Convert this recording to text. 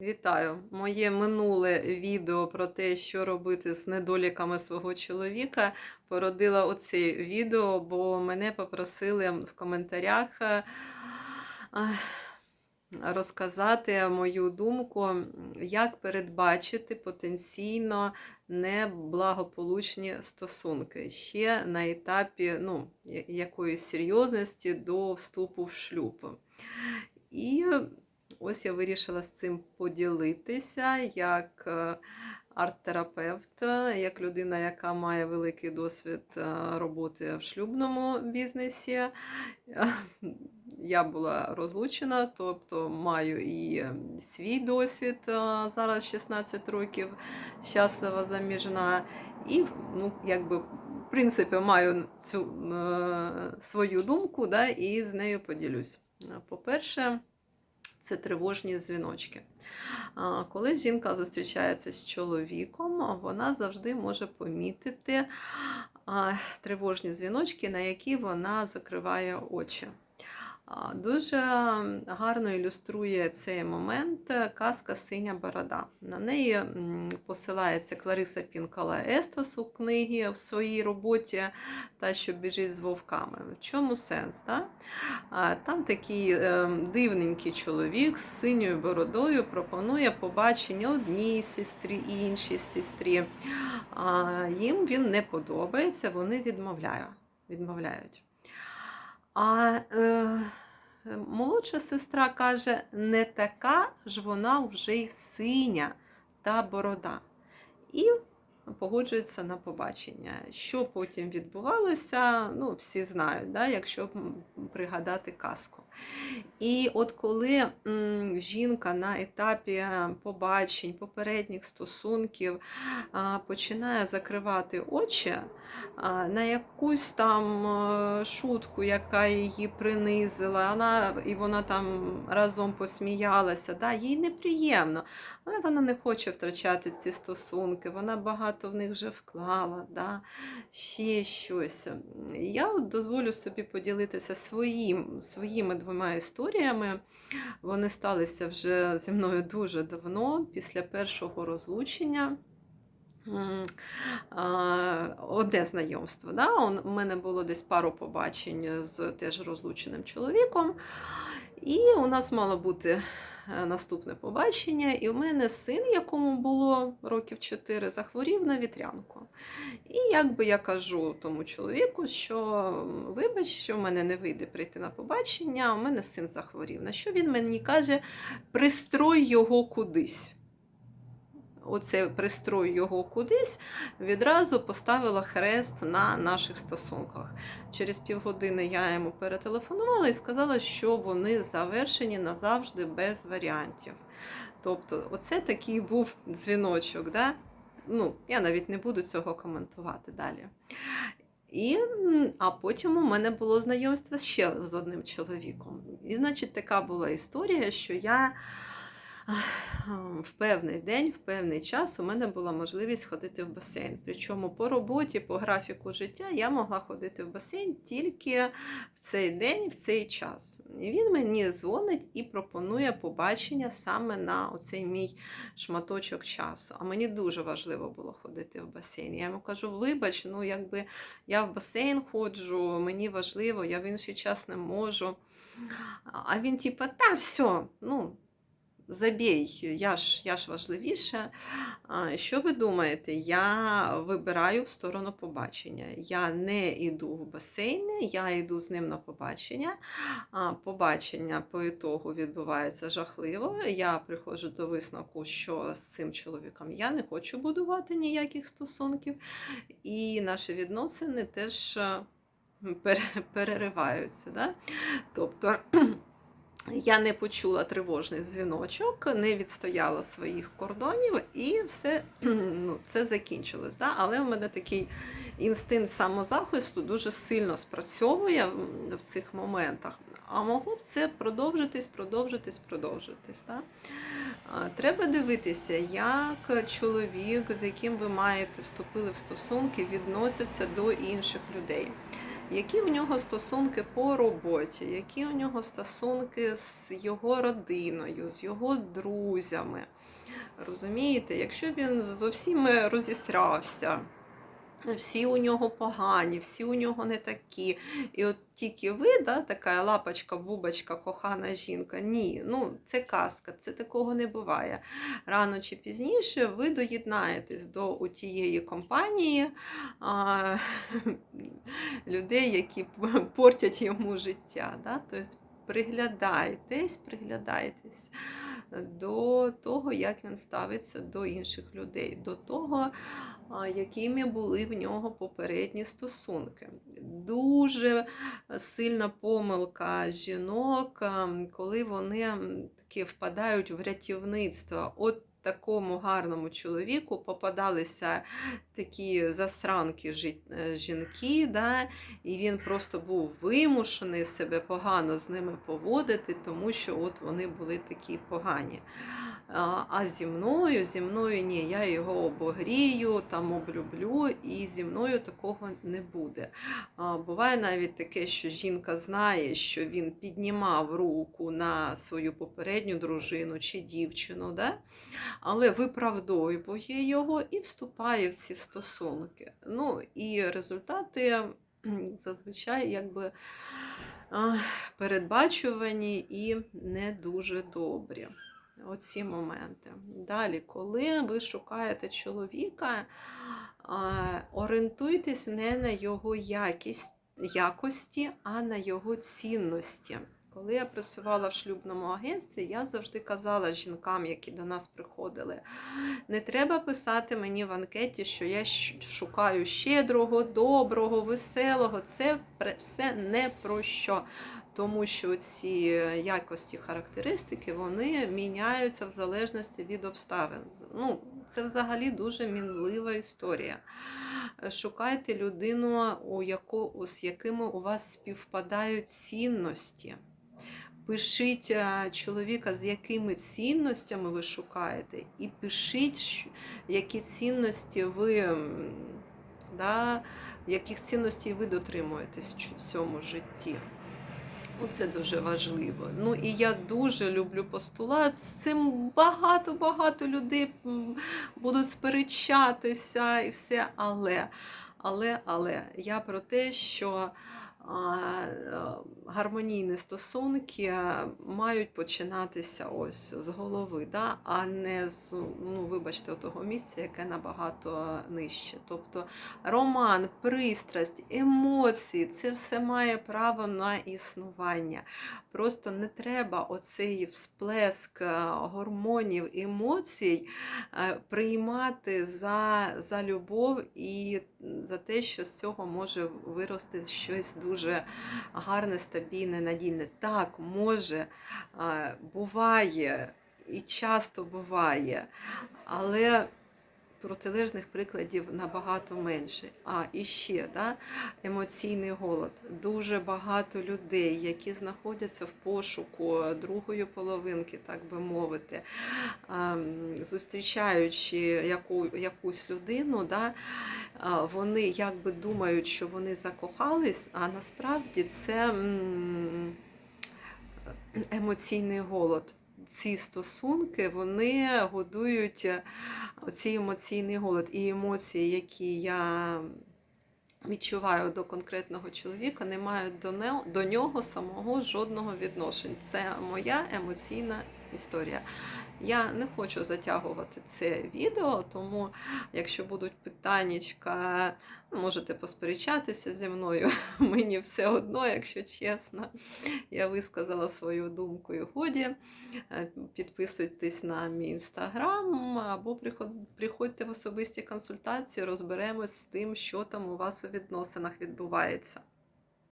Вітаю! Моє минуле відео про те, що робити з недоліками свого чоловіка, породило оце відео, бо мене попросили в коментарях е, розказати мою думку, як передбачити потенційно неблагополучні стосунки ще на етапі ну, якоїсь серйозності до вступу в шлюб. І ось я вирішила з цим поділитися як е, арт-терапевт, як людина, яка має великий досвід е, роботи в шлюбному бізнесі. Е, Я була розлучена, тобто маю і свій досвід зараз 16 років, щаслива заміжна. І ну, якби, в принципі, маю цю свою думку да, і з нею поділюсь. По-перше, це тривожні дзвіночки. Коли жінка зустрічається з чоловіком, вона завжди може помітити тривожні дзвіночки, на які вона закриває очі. Дуже гарно ілюструє цей момент казка Синя борода. На неї посилається Клариса Пінкала Естос у книгі в своїй роботі та що біжить з вовками. В чому сенс? Да? Там такий е, дивненький чоловік з синьою бородою пропонує побачення одній сестрі, іншій сестрі. Їм він не подобається, вони відмовляють. відмовляють. А е, молодша сестра каже: не така ж вона вже й синя та борода. І погоджується на побачення. Що потім відбувалося, ну, всі знають, да, якщо пригадати казку. І от коли м, жінка на етапі побачень, попередніх стосунків а, починає закривати очі а, на якусь там е, шутку, яка її принизила, вона, і вона там разом посміялася, да, їй неприємно, але вона не хоче втрачати ці стосунки, вона багато в них вже вклала, да, ще щось. Я дозволю собі поділитися своїм, своїми двома історіями. Вони сталися вже зі мною дуже давно, після першого розлучення. Одне знайомство. Да? У мене було десь пару побачень з теж розлученим чоловіком. І у нас мало бути е, наступне побачення. І в мене син, якому було років 4, захворів на вітрянку. І якби я кажу тому чоловіку, що вибач, що в мене не вийде прийти на побачення, у мене син захворів. На що він мені каже, пристрой його кудись. Оце пристрой його кудись, відразу поставила хрест на наших стосунках. Через півгодини я йому перетелефонувала і сказала, що вони завершені назавжди без варіантів. Тобто, оце такий був дзвіночок. Да? Ну, я навіть не буду цього коментувати далі. І, а потім у мене було знайомство ще з одним чоловіком. І, значить, така була історія, що я в певний день, в певний час у мене була можливість ходити в басейн. Причому по роботі, по графіку життя я могла ходити в басейн тільки в цей день, в цей час. І він мені дзвонить і пропонує побачення саме на оцей мій шматочок часу. А мені дуже важливо було ходити в басейн. Я йому кажу: вибач, ну якби я в басейн ходжу, мені важливо, я в інший час не можу. А він, типа, та все, ну. Забій, я ж, я ж важливіше. Що ви думаєте? Я вибираю в сторону побачення. Я не йду в басейни, я йду з ним на побачення. Побачення по ітогу відбувається жахливо. Я приходжу до висновку, що з цим чоловіком я не хочу будувати ніяких стосунків, і наші відносини теж перериваються. Да? Тобто. Я не почула тривожний дзвіночок, не відстояла своїх кордонів, і все ну, це закінчилось. Да? Але в мене такий інстинкт самозахисту дуже сильно спрацьовує в- цих моментах. А могло б це продовжитись, продовжитись, продовжитись. Да? Треба дивитися, як чоловік, з яким ви маєте вступили в стосунки, відноситься до інших людей. Які у нього стосунки по роботі, які у нього стосунки з його родиною, з його друзями. Розумієте, якщо він зовсім розісрався, всі у нього погані, всі у нього не такі. І от тільки ви, да, така лапочка, бубочка, кохана жінка. Ні, ну це казка, це такого не буває. Рано чи пізніше ви доєднаєтесь до тієї компанії а, людей, які портять йому життя. Да? Тобто приглядайтесь, приглядайтесь до того, як він ставиться до інших людей, до того, якими були в нього попередні стосунки. Дуже сильна помилка жінок, коли вони таки впадають в рятівництво. От такому гарному чоловіку попадалися такі засранки е, жінки, да, і він просто був вимушений себе погано з ними поводити, тому що от вони були такі погані. А зі мною, зі мною ні, я його обогрію, там облюблю, і зі мною такого не буде. Буває навіть таке, що жінка знає, що він піднімав руку на свою попередню дружину чи дівчину, да? але виправдовує його і вступає в ці стосунки. Ну і результати зазвичай якби передбачувані і не дуже добрі. Оці моменти. Далі, коли ви шукаєте чоловіка, орієнтуйтесь не на його якість, якості, а на його цінності. Коли я працювала в шлюбному агентстві, я завжди казала жінкам, які до нас приходили, не треба писати мені в анкеті, що я шукаю щедрого, доброго, веселого. Це все не про що. Тому що ці якості, характеристики вони міняються в залежності від обставин. Ну, це взагалі дуже мінлива історія. Шукайте людину, у яку, з якими у вас співпадають цінності. Пишіть е, чоловіка, з якими цінностями ви шукаєте, і пишіть, які цінності ви, да, яких цінностей ви дотримуєтесь в цьому житті. Оце дуже важливо. Ну і я дуже люблю постулат. З цим багато-багато людей будуть сперечатися і все. Але, але, але я про те, що гармонійні стосунки е, мають починатися ось з голови, да? а не з, ну, вибачте, того місця, яке набагато нижче. Тобто роман, пристрасть, емоції це все має право на існування. Просто не треба оцей всплеск е, гормонів, емоцій е, приймати за, за любов і за те, що з цього може вирости щось дуже гарне, стабільне, надійне. Так, може, буває і часто буває, але протилежних прикладів набагато менше. А і ще да, емоційний голод. Дуже багато людей, які знаходяться в пошуку другої половинки, так би мовити, ем, зустрічаючи яку, якусь людину, да, вони якби думають, що вони закохались, а насправді це емоційний голод. Ці стосунки вони годують е, оцей емоційний голод. І емоції, які я відчуваю до конкретного чоловіка, не мають до, не, до нього самого жодного відношення. Це моя емоційна історія. Я не хочу затягувати це відео, тому якщо будуть питаннячка, можете посперечатися зі мною. Мені все одно, якщо чесно. Я висказала свою думку і годі. Е, Підписуйтесь на мій інстаграм або приход- приходьте в особисті консультації, розберемось з тим, що там у вас у відносинах відбувається.